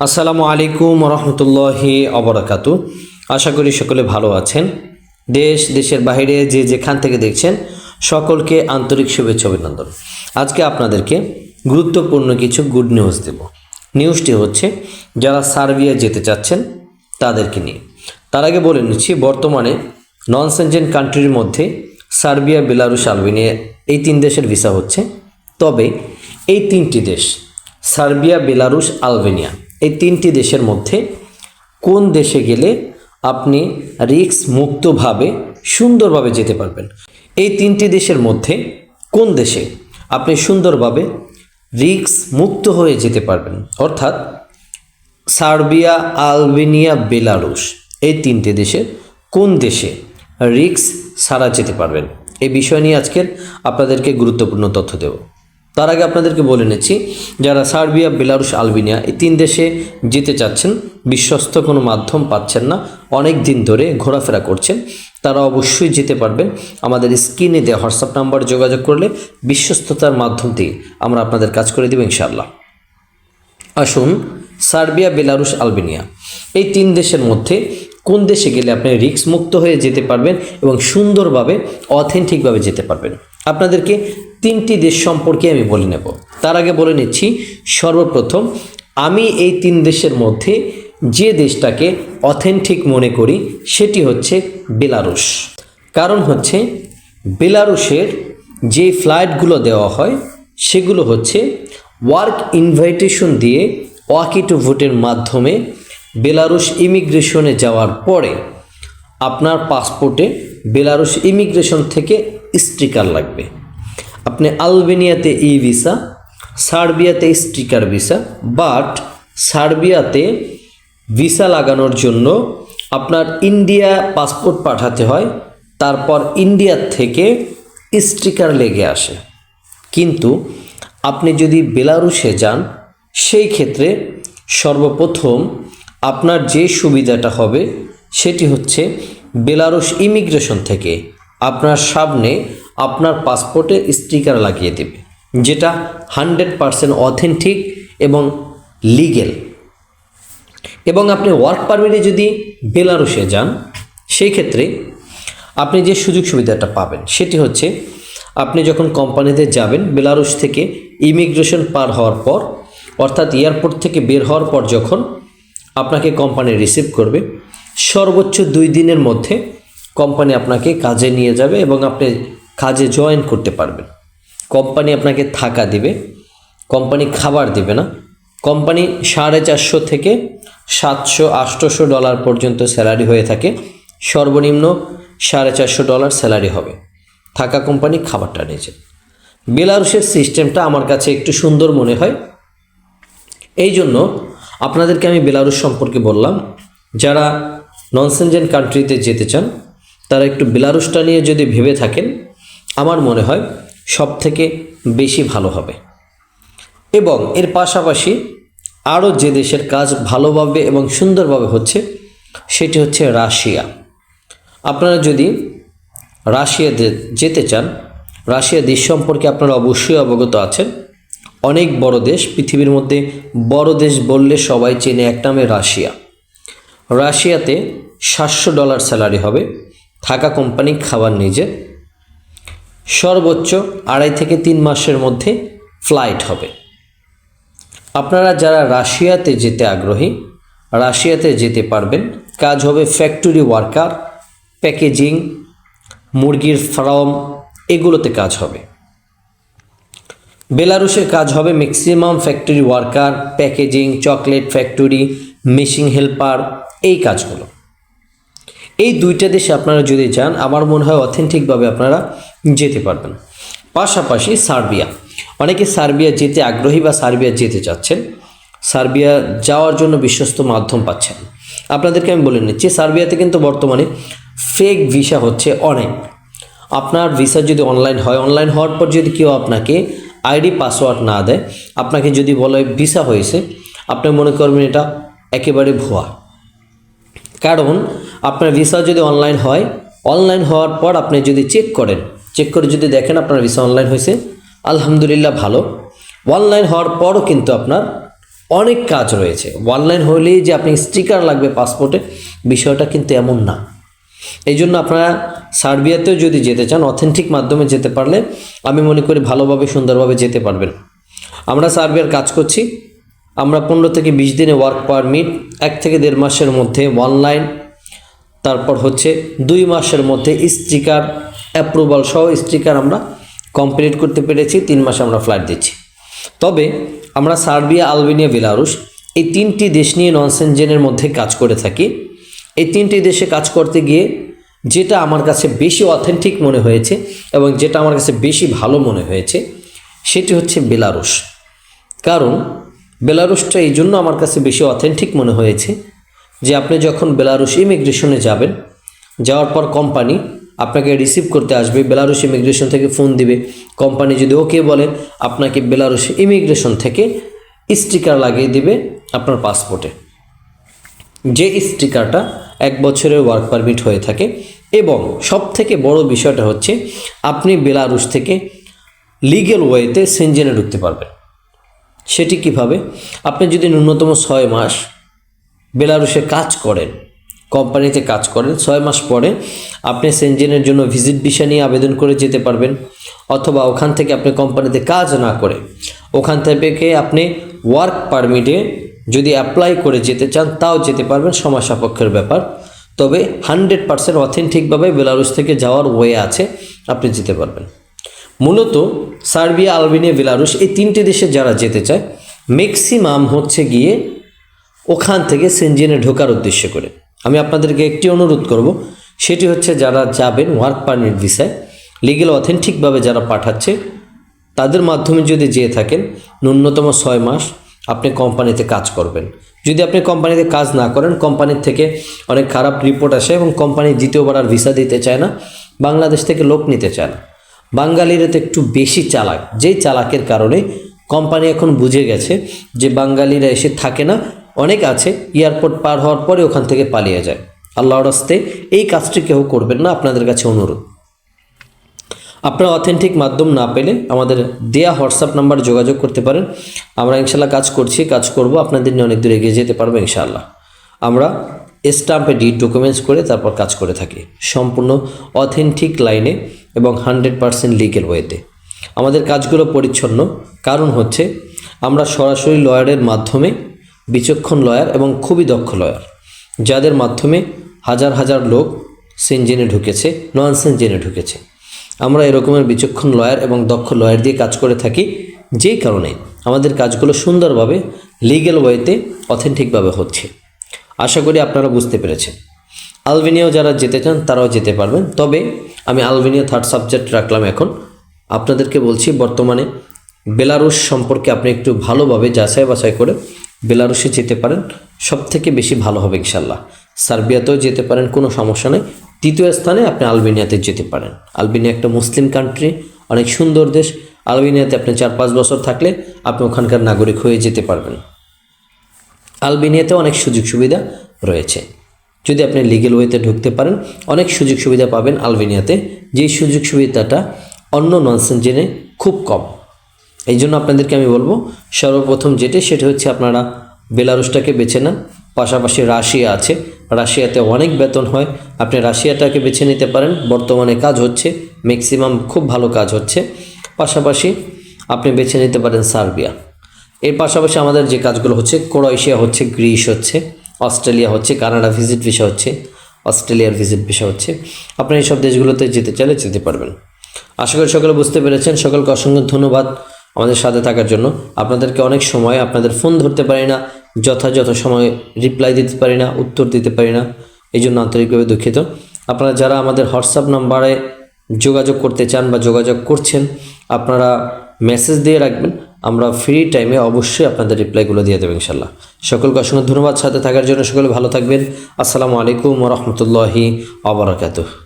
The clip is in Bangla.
আসসালামু আলাইকুম রহমতুল্লাহি অবরাকাতু। আশা করি সকলে ভালো আছেন। দেশ, দেশের বাইরে যে যেখান থেকে দেখছেন, সকলকে আন্তরিক শুভেচ্ছা অভিনন্দন। আজকে আপনাদেরকে গুরুত্বপূর্ণ কিছু গুড নিউজ দেব। নিউজটি হচ্ছে, যারা সার্বিয়া যেতে চাচ্ছেন, তাদেরকে নিয়ে। তার আগে বলে নিচ্ছি, বর্তমানে নন সেনজেন কান্ট্রির মধ্যে সার্বিয়া, বেলারুশ, আলবেনিয়া এই তিন দেশের ভিসা হচ্ছে। তবে এই তিনটি দেশ, সার্বিয়া, বেলারুশ, আলবেনিয়া এই তিনটি দেশের মধ্যে কোন দেশে গেলে আপনি রিক্স মুক্তভাবে, সুন্দরভাবে যেতে পারবেন? এই তিনটি দেশের মধ্যে কোন দেশে আপনি সুন্দরভাবে রিক্স মুক্ত হয়ে যেতে পারবেন? অর্থাৎ সার্বিয়া, আলবেনিয়া, বেলারুশ, এই তিনটি দেশে কোন দেশে রিক্স সারা যেতে পারবেন? এই বিষয় নিয়ে আজকের আপনাদেরকে গুরুত্বপূর্ণ তথ্য দেব। তার আগে আপনাদেরকে বলে নিচ্ছি, যারা সার্বিয়া, বেলারুশ, আলবেনিয়া এই তিন দেশে যেতে চাচ্ছেন, বিশ্বস্ত কোনো মাধ্যম পাচ্ছেন না, অনেক দিন ধরে ঘোরাফেরা করছেন, তারা অবশ্যই যেতে পারবেন। আমাদের স্ক্রিনে দেওয়া হোয়াটসঅ্যাপ নাম্বার যোগাযোগ করলে বিশ্বস্ততার মাধ্যম দিয়ে আমরা আপনাদের কাজ করে দেব ইনশাআল্লাহ। আসুন, সার্বিয়া, বেলারুশ, আলবেনিয়া। এই তিন দেশের মধ্যে কোন দেশে গেলে আপনি রিক্স মুক্ত হয়ে যেতে পারবেন এবং সুন্দরভাবে অথেন্টিকভাবে যেতে পারবেন? আপনাদেরকে তিনটি দেশ সম্পর্কে আমি বলে নেব। তার আগে বলে নিচ্ছি, সর্বপ্রথম, আমি এই তিন দেশের মধ্যে যে দেশটাকে অথেন্টিক মনে করি, সেটি হচ্ছে বেলারুশ। কারণ হচ্ছে, বেলারুশের যে ফ্লাইটগুলো দেওয়া হয়, সেগুলো হচ্ছে ওয়ার্ক ইনভাইটেশন দিয়ে ওয়াকি টু ভোটের মাধ্যমে বেলারুশ ইমিগ্রেশনে যাওয়ার পরে আপনার পাসপোর্টে বেলারুশ ইমিগ্রেশন থেকে স্টিকার লাগবে। আপনি আলবেনিয়াতে ই ভিসা, সার্বিয়াতে স্টিকার ভিসা, বাট সার্বিয়াতে ভিসা লাগানোর জন্য আপনার ইন্ডিয়া পাসপোর্ট পাঠাতে হয়, তারপর ইন্ডিয়া থেকে স্টিকার লেগে আসে। কিন্তু আপনি যদি বেলারুশে যান, সেই ক্ষেত্রে সর্বপ্রথম আপনার যে সুবিধাটা হবে, সেটি হচ্ছে বেলারুশ ইমিগ্রেশন থেকে। আপনার সামনে আপনার পাসপোর্টে স্টিকার লাগিয়ে দেবে, যেটা হান্ড্রেড পারসেন্ট অথেন্টিক এবং লিগেল। এবং আপনি ওয়ার্ক পারমিটে যদি বেলারুসে যান, সেই ক্ষেত্রে আপনি যে সুযোগ সুবিধাটা পাবেন, সেটি হচ্ছে আপনি যখন কোম্পানিতে যাবেন, বেলারুশ থেকে ইমিগ্রেশন পার হওয়ার পর, অর্থাৎ এয়ারপোর্ট থেকে বের হওয়ার পর যখন আপনাকে কোম্পানি রিসিভ করবে, সর্বোচ্চ দুই দিনের মধ্যে কোম্পানি আপনাকে কাজে নিয়ে যাবে এবং আপনি কাজে জয়েন করতে পারবেন। কোম্পানি আপনাকে থাকা দিবে, কোম্পানি খাবার দিবে না। কোম্পানি সাড়ে চারশো থেকে সাতশো আটশোশো ডলার পর্যন্ত স্যালারি হয়ে থাকে। সর্বনিম্ন সাড়ে চারশো ডলার স্যালারি হবে। থাকা কোম্পানি খাবারটা নিয়েছে। বেলারুশের সিস্টেমটা আমার কাছে একটু সুন্দর মনে হয়। এই জন্য আপনাদেরকে আমি বেলারুশ সম্পর্কে বললাম। যারা ননসেনজেন কান্ট্রিতে যেতে চান তারা একটু বেলারুশটা নিয়ে যদি ভেবে থাকেন, আমার মনে হয় সব থেকে বেশি ভালো হবে। এবং এর পাশাপাশি আরও যে দেশের কাজ ভালোভাবে এবং সুন্দরভাবে হচ্ছে, সেটি হচ্ছে রাশিয়া। আপনারা যদি রাশিয়াতে যেতে চান, রাশিয়া দেশ সম্পর্কে আপনারা অবশ্যই অবগত আছেন, অনেক বড় দেশ, পৃথিবীর মধ্যে বড় দেশ বললে সবাই চেনে এক নামে রাশিয়া। রাশিয়াতে সাতশো ডলার স্যালারি হবে থাকা কোম্পানি খাবার নিজে। সর্বোচ্চ আড়াই থেকে তিন মাসের মধ্যে ফ্লাইট হবে। আপনারা যারা রাশিয়াতে যেতে আগ্রহী, রাশিয়াতে যেতে পারবেন। কাজ হবে ফ্যাক্টরি ওয়ার্কার, প্যাকেজিং, মুরগির ফার্ম, এগুলোতে কাজ হবে। বেলারুশের কাজ হবে maximum factory worker, packaging, chocolate factory machine helper, এই কাজগুলো। এই দুইটা দেশে আপনারা যদি যান, আমার মনে হয় অথেন্টিকভাবে আপনারা যেতে পারবেন। পাশাপাশি সার্বিয়া। অনেকে সার্বিয়া যেতে আগ্রহী বা সার্বিয়া যেতে চাচ্ছেন। সার্বিয়া যাওয়ার জন্য বিশ্বস্ত মাধ্যম পাচ্ছেন। আপনাদেরকে আমি বলে নিচ্ছি, সার্বিয়াতে কিন্তু বর্তমানে ফেক ভিসা হচ্ছে অনেক। আপনার ভিসা যদি অনলাইন হয় অনলাইন হওয়ার পর যদি কেউ আপনাকে আইডি পাসওয়ার্ড না দেয়, আপনাকে যদি বলে ভিসা হয়েছে, আপনি মনে করবেন এটা একেবারে ভুয়া। কারণ আপনার ভিসা যদি অনলাইন হয় অনলাইন হওয়ার পর আপনি যদি চেক করেন চেক করে যদি দেখেন আপনার ভিসা অনলাইন হয়েছে, আলহামদুলিল্লাহ ভালো। অনলাইন হওয়ার পরও কিন্তু আপনার অনেক কাজ রয়েছে। অনলাইন হলেই যে আপনি স্টিকার লাগবে পাসপোর্টে বিষয়টা কিন্তু এমন না। এই জন্য আপনারা সার্বিয়াতেও যদি যেতে চান অথেন্টিক মাধ্যমে যেতে পারলে, আমি মনে করি ভালোভাবে, সুন্দরভাবে যেতে পারবেন। আমরা সার্বিয়ার কাজ করছি। আমরা পনেরো থেকে বিশ দিনে ওয়ার্ক পারমিট এক থেকে দেড় মাসের মধ্যে অনলাইন তারপর হচ্ছে দুই মাসের মধ্যে স্টিকার অ্যাপ্রুভাল সহ স্টিকার আমরা কমপ্লিট করতে পেরেছি, তিন মাসে আমরা ফ্লাইট দিচ্ছি। তবে আমরা সার্বিয়া, আলবেনিয়া, বেলারুশ এই তিনটি দেশ নিয়ে নন সেনজেনের মধ্যে কাজ করে থাকি। এই তিনটি দেশে কাজ করতে গিয়ে যেটা আমার কাছে বেশি অথেন্টিক মনে হয়েছে এবং যেটা আমার কাছে বেশি ভালো মনে হয়েছে, সেটি হচ্ছে বেলারুশ। কারণ বেলারুশটা এই জন্য আমার কাছে বেশি অথেন্টিক মনে হয়েছে যে আপনি যখন বেলারুশ ইমিগ্রেশনে যাবেন, যাওয়ার পর কোম্পানি আপনাকে রিসিভ করতে আসবে, বেলারুশ ইমিগ্রেশন থেকে ফোন দিবে। কোম্পানি যদি ওকে বলে, আপনাকে বেলারুশ ইমিগ্রেশন থেকে স্টিকার লাগিয়ে দিবে আপনার পাসপোর্টে যে স্টিকারটা এক বছরের ওয়ার্ক পারমিট হয়ে থাকে এবং সব থেকে বড় বিষয়টা হচ্ছে, আপনি বেলারুশ থেকে লিগেল ওয়েতে সেনজেনে ঢুকতে পারবেন। সেটি কীভাবে? আপনি যদি ন্যূনতম ছয় মাস বেলারুশে কাজ করেন, কোম্পানিতে কাজ করেন, ছয় মাস পরে আপনি সেনজেনের জন্য ভিজিট ভিসা নিয়ে আবেদন করে যেতে পারবেন, অথবা ওখান থেকে আপনি কোম্পানিতে কাজ না করে, ওখান থেকে আপনি ওয়ার্ক পারমিটে যদি অ্যাপ্লাই করে যেতে চান, তাও যেতে পারবেন সময় সাপেক্ষের ব্যাপার। তবে হান্ড্রেড পার্সেন্ট অথেন্টিকভাবে বেলারুশ থেকে যাওয়ার ওয়ে আছে, আপনি যেতে পারবেন। মূলত সার্বিয়া, আলবেনিয়া, বেলারুশ এই তিনটে দেশে যারা যেতে চায় ম্যাক্সিমাম হচ্ছে গিয়ে ওখান থেকে সেনজেনে ঢোকার উদ্দেশ্য করে। আমি আপনাদেরকে একটি অনুরোধ করব, সেটি হচ্ছে যারা যাবেন ওয়ার্ক পারমিট ভিসায় লিগেল অথেন্টিকভাবে যারা পাঠাচ্ছে, তাদের মাধ্যমে যদি যেয়ে থাকেন, ন্যূনতম ছয় মাস আপনি কোম্পানিতে কাজ করবেন। যদি আপনি কোম্পানিতে কাজ না করেন কোম্পানির থেকে অনেক খারাপ রিপোর্ট আসে এবং কোম্পানি দ্বিতীয়বার আর ভিসা দিতে চায় না, বাংলাদেশ থেকে লোক নিতে চায় না। বাঙালিরা তো একটু বেশি চালাক। যেই চালাকের কারণে কোম্পানি এখন বুঝে গেছে যে বাঙালিরা এসে থাকে না, অনেক আছে, এয়ারপোর্ট পার হওয়ার পরে ওখান থেকে পালিয়ে যায়। আল্লাহর রাস্তে এই কাজটি কেউ করবেন না, আপনাদের কাছে অনুরোধ। আপনারা অথেন্টিক মাধ্যম না পেলে আমাদের দেয়া হোয়াটসঅ্যাপ নাম্বার যোগাযোগ করতে পারেন। আমরা ইনশাল্লাহ কাজ করছি, কাজ করব, আপনাদের নিয়ে অনেক দূর এগিয়ে যেতে পারব ইনশাআল্লাহ। আমরা স্টাম্পে ডি ডকুমেন্টস করে তারপর কাজ করে থাকি। সম্পূর্ণ অথেন্টিক লাইনে এবং হান্ড্রেড পারসেন্ট লিগেল ওয়েতে আমাদের কাজগুলো পরিচ্ছন্ন। কারণ হচ্ছে, আমরা সরাসরি লয়ারের মাধ্যমে বিচক্ষণ লয়ার এবং খুবই দক্ষ লয়ার, যাদের মাধ্যমে হাজার হাজার লোক সেনজেনে ঢুকেছে নন সেনজেনে ঢুকেছে। আমরা এরকমের বিচক্ষণ লয়ার এবং দক্ষ লয়ার দিয়ে কাজ করে থাকি যেই কারণে আমাদের কাজগুলো সুন্দরভাবে লিগ্যাল ওয়েতে অথেন্টিকভাবে হচ্ছে। আশা করি আপনারা বুঝতে পেরেছেন। আলবেনিয়াও যারা যেতে চান, তারাও যেতে পারবেন। তবে আমি আলবেনিয়া থার্ড সাবজেক্ট রাখলাম এখন। আপনাদেরকে বলছি, বর্তমানে বেলারুশ সম্পর্কে আপনি একটু ভালোভাবে যাচাই বাছাই করে বেলারুশে যেতে পারেন। সব থেকে বেশি ভালো হবে ইনশাল্লাহ সার্বিয়াতেও যেতে পারেন, কোনো সমস্যা নেই। তৃতীয় স্থানে আপনি আলবেনিয়াতে যেতে পারেন। আলবেনিয়া একটা মুসলিম কান্ট্রি অনেক সুন্দর দেশ। আলবেনিয়াতে আপনি চার পাঁচ বছর থাকলে আপনি ওখানকার নাগরিক হয়ে যেতে পারবেন। আলবেনিয়াতে অনেক সুযোগ সুবিধা রয়েছে। যদি আপনি লিগেল ওয়েতে ঢুকতে পারেন, অনেক সুযোগ সুবিধা পাবেন আলবেনিয়াতে। যেই সুযোগ সুবিধাটা অন্য ননসেনজেনে খুব কম। এই জন্য আপনাদেরকে আমি বলব, সর্বপ্রথম যেটি, সেটা হচ্ছে আপনারা বেলারুসটাকে বেছে নেন। পাশাপাশি রাশিয়া আছে। রাশিয়াতে অনেক বেতন হয়। আপনি রাশিয়াটাকে বেছে নিতে পারেন। বর্তমানে কাজ হচ্ছে ম্যাক্সিমাম খুব ভালো কাজ হচ্ছে। পাশাপাশি আপনি বেছে নিতে পারেন সার্বিয়া। এর পাশাপাশি আমাদের যে কাজগুলো হচ্ছে, ক্রোয়েশিয়া হচ্ছে, গ্রিস হচ্ছে। অস্ট্রেলিয়া হচ্ছে, কানাডা ভিজিট ভিসা হচ্ছে, অস্ট্রেলিয়ার ভিজিট ভিসা হচ্ছে। আপনি এইসব দেশগুলোতে যেতে চাইলে যেতে পারবেন। আশা করি সকলে বুঝতে পেরেছেন। সকলকে অসংখ্য ধন্যবাদ আমাদের সাথে থাকার জন্য। আপনাদেরকে অনেক সময় আপনাদের ফোন ধরতে পারি না, যথাযথ সময়ে রিপ্লাই দিতে পারি না, উত্তর দিতে পারি না এই জন্য আন্তরিকভাবে দুঃখিত। আপনারা যারা আমাদের হোয়াটসঅ্যাপ নাম্বারে যোগাযোগ করতে চান বা যোগাযোগ করছেন, আপনারা মেসেজ দিয়ে রাখবেন। আমরা ফ্রি টাইমে অবশ্যই আপনাদের রিপ্লাইগুলো দিয়ে দেবো ইনশাল্লাহ সকলকে অসংখ্য ধন্যবাদ, সাথে থাকার জন্য সকলে ভালো থাকবেন। আসসালামু আলাইকুম রহমতুল্লাহি আবরাকাতুহ